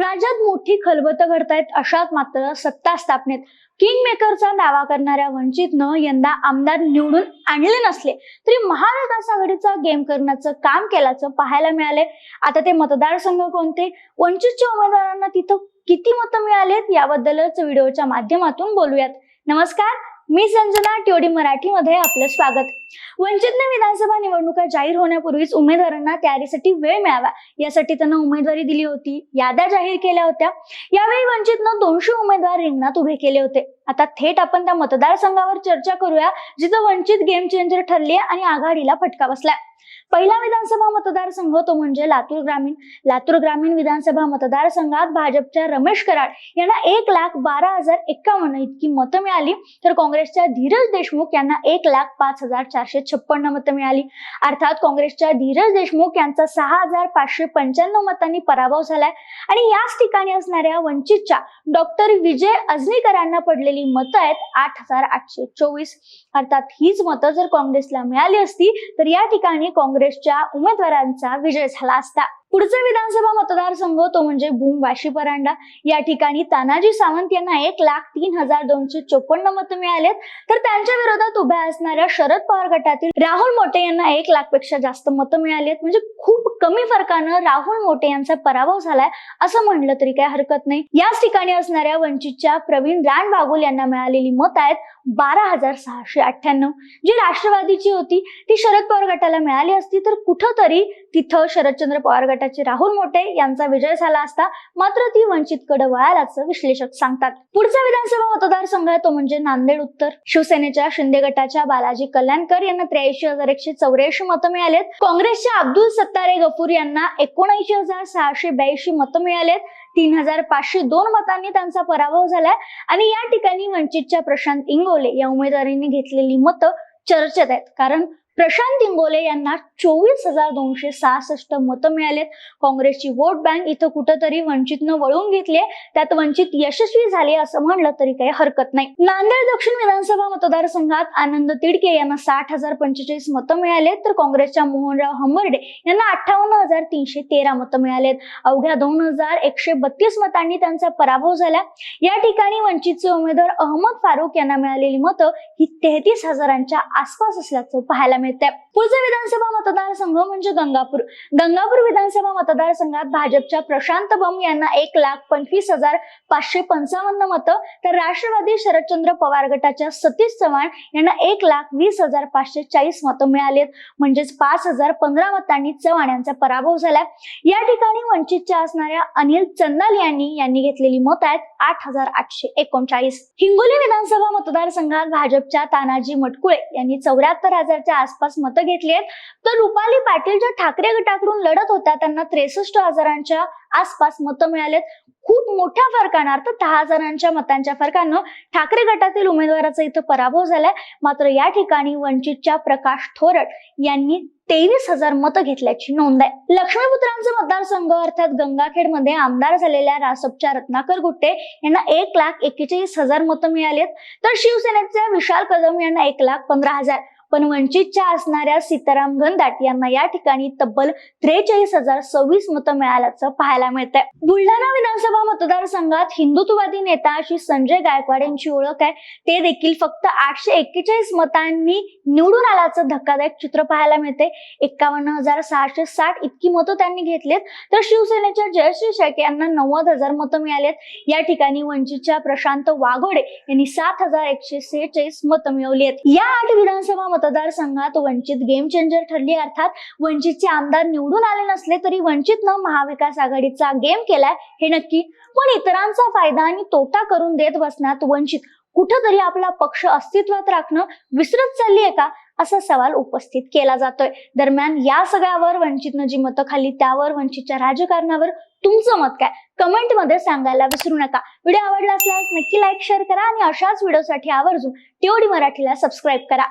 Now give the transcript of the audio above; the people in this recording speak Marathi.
राज्यात मोठी खलबत घडतायत अशात मात्र सत्ता स्थापनेत किंग मेकरचा दावा करणाऱ्या वंचितनं यंदा आमदार निवडून आणले नसले तरी महाविकास आघाडीचा गेम करण्याचं काम केल्याचं पाहायला मिळालंय. आता ते मतदारसंघ कोणते? वंचितच्या उमेदवारांना तिथं किती मतं मिळालेत याबद्दलच व्हिडिओच्या माध्यमातून बोलूयात. नमस्कार मी संजना टीओडी मराठीमध्ये आपलं स्वागत. वंचितने विधानसभा निवडणुका जाहीर होण्यापूर्वीच उमेदवारांना तयारीसाठी वेळ मिळावा. यासाठी त्यांना उमेदवारी दिली होती. याद्या जाहीर केल्या होत्या. यावेळी वंचितनं दोनशे उमेदवार रिंगणात उभे केले होते. आता थेट आपण त्या मतदारसंघावर चर्चा करूया जिथं वंचित गेम चेंजर ठरली आणि आघाडीला फटका बसलाय. पहिला विधानसभा मतदारसंघ तो म्हणजे लातूर ग्रामीण. लातूर ग्रामीण विधानसभा मतदारसंघात भाजपच्या रमेश कराड यांना एक लाख बारा हजार एक्कावन्न इतकी मतं मिळाली. तर काँग्रेसच्या धीरज देशमुख यांना एक लाख पाच हजार चारशे छप्पन्न मतं मिळाली. अर्थात काँग्रेसच्या धीरज देशमुख यांचा सहा हजार पाचशे पंच्याण्णव मतांनी पराभव झालाय. आणि याच ठिकाणी असणाऱ्या वंचितच्या डॉक्टर विजय अजनीकरांना पडलेली मतं आहेत आठ हजार आठशे चोवीस. अर्थात हीच मतं जर काँग्रेसला मिळाली असती तर या ठिकाणी काँग्रेसच्या उमेदवारांचा विजय झाला असता. पुढचा विधानसभा मतदारसंघ तो म्हणजे भूम वाशी परांडा. या ठिकाणी तानाजी सावंत यांना एक लाख तीन हजार दोनशे चोपन्न मतं मिळालेत. तर त्यांच्या विरोधात उभ्या असणाऱ्या शरद पवार गटातील राहुल मोटे यांना एक लाखपेक्षा जास्त मतं मिळालेत. म्हणजे खूप कमी फरकानं राहुल मोटे यांचा पराभव झालाय असं म्हणलं तरी काही हरकत नाही. याच ठिकाणी असणाऱ्या वंचितच्या प्रवीण रानबागुल यांना मिळालेली मत आहेत बारा हजार सहाशे अठ्ठ्याण्णव. जी राष्ट्रवादीची होती ती शरद पवार गटाला मिळाली असती तर कुठंतरी तिथं शरदचंद्र पवार गटाचे राहुल मोठे यांचा विजय झाला असता मात्र ती वंचितकडे वळाल्याचं विश्लेषक सांगतात. पुढचा विधानसभा मतदारसंघ तो म्हणजे नांदेड उत्तर. शिवसेनेच्या शिंदे गटाच्या बालाजी कल्याणकर यांना त्र्याऐंशी हजार एकशे चौऱ्याऐंशी मतं मिळालेत. काँग्रेसच्या अब्दुल सत्तारे गफूर यांना एकोणऐंशी हजार सहाशे ब्याऐंशी मतं मिळालेत. तीन हजार पाचशे दोन मतांनी त्यांचा पराभव झालाय. आणि या ठिकाणी वंचितच्या प्रशांत इंगोले या उमेदवारीने घेतलेली मतं चर्चेत आहेत. कारण प्रशांत इंगोले यांना चोवीस हजार दोनशे सहासष्ट मतं मिळालेत. काँग्रेसची वोट बँक इथं कुठंतरी वंचितनं वळून घेतली त्यात वंचित यशस्वी झाले असं म्हणलं तरी काही हरकत नाही. नांदेड दक्षिण विधानसभा मतदारसंघात आनंद तिडके यांना साठ हजार पंचेचाळीस मतं मिळालेत. तर काँग्रेसच्या मोहनराव हंबर्डे यांना अठ्ठावन्न हजार तीनशे तेरा मतं मिळालेत. अवघ्या दोन हजार एकशे बत्तीस मतांनी त्यांचा पराभव झाला. या ठिकाणी वंचितचे उमेदवार अहमद फारुक यांना मिळालेली मतं ही तेहतीस हजारांच्या आसपास असल्याचं पाहायला मिळतंय पुढचा विधानसभा मतदारसंघ म्हणजे गंगापूर. गंगापूर विधानसभा मतदारसंघात भाजपच्या प्रशांत बम यांना एक लाख पंचवीस हजार पाचशे पंचावन्न मतं तर राष्ट्रवादी शरदचंद्र पवार गटाच्या सतीश चव्हाण यांना एक लाख वीस हजार पाचशे चाळीस मतं मिळालेत. म्हणजेच पाच हजार पंधरा मतांनी चव्हाण यांचा पराभव झालाय. या ठिकाणी वंचितच्या असणाऱ्या अनिल चंदाल यांनी यांनी घेतलेली मत आहेत. आठ हजार आठशे एकोणचाळीस. हिंगोली विधानसभा मतदारसंघात भाजपच्या तानाजी मटकुळे यांनी चौऱ्याहत्तर हजारच्या आसपास मतं घेतली आहेत. तर रुपाली पाटील ज्या ठाकरे गटाकडून लढत होत्या त्यांना त्रेसष्ट हजारांच्या आसपास मतं मिळालेत खूप मोठ्या फरकानं अर्थात दहा हजारांच्या मतांच्या फरकानं ठाकरे गटातील उमेदवाराचा इथं पराभव झालाय. मात्र या ठिकाणी वंचितच्या प्रकाश थोरट यांनी तेवीस हजार मतं घेतल्याची नोंद आहे. लक्ष्मीपुत्रांचा मतदारसंघ अर्थात गंगाखेडमध्ये आमदार झालेल्या रासपच्या रत्नाकर गुट्टे यांना एक लाख एक्केचाळीस हजार मतं मिळालीत. तर शिवसेनेचे विशाल कदम यांना एक लाख पंधरा हजार. पण वंचितच्या असणाऱ्या सीताराम घनदाट यांना या ठिकाणी तब्बल त्रेचाळीस हजार सव्वीस मतं मिळाल्याचं पाहायला मिळत आहे बुलढाणा विधानसभा मतदारसंघात हिंदुत्ववादी नेता अशी संजय गायकवाड यांची ओळख आहे. ते देखील फक्त आठशे एक्केचाळीस मतांनी निवडून आल्याचं धक्कादायक चित्र पाहायला मिळते एक्कावन्न हजार सहाशे साठ इतकी मतं त्यांनी घेतलीत. तर शिवसेनेच्या जयश्री शेळके यांना नव्वद हजार मतं मिळालेत. या ठिकाणी वंचितच्या प्रशांत वाघोडे यांनी सात हजार एकशे सेहेचाळीस मतं मिळवली आहेत या आठ विधानसभा मतदारसंघात वंचित गेम चेंजर ठरली. अर्थात वंचितचे आमदार निवडून आले नसले तरी वंचितनं महाविकास आघाडीचा गेम केलाय हे नक्की. पण इतरांचा फायदा आणि तोटा करून देत बसण्यात वंचित कुठंतरी आपला पक्ष अस्तित्वात राखणं विसरत चालली आहे का? असा सवाल उपस्थित केला जातोय. दरम्यान या सगळ्यावर वंचितनं जी मतं खाल्ली त्यावर वंचितच्या राजकारणावर तुमचं मत काय? कमेंटमध्ये सांगायला विसरू नका. व्हिडिओ आवडला असल्यास नक्की लाईक शेअर करा आणि अशाच व्हिडिओसाठी आवर्जून टीओडी मराठीला सबस्क्राईब करा.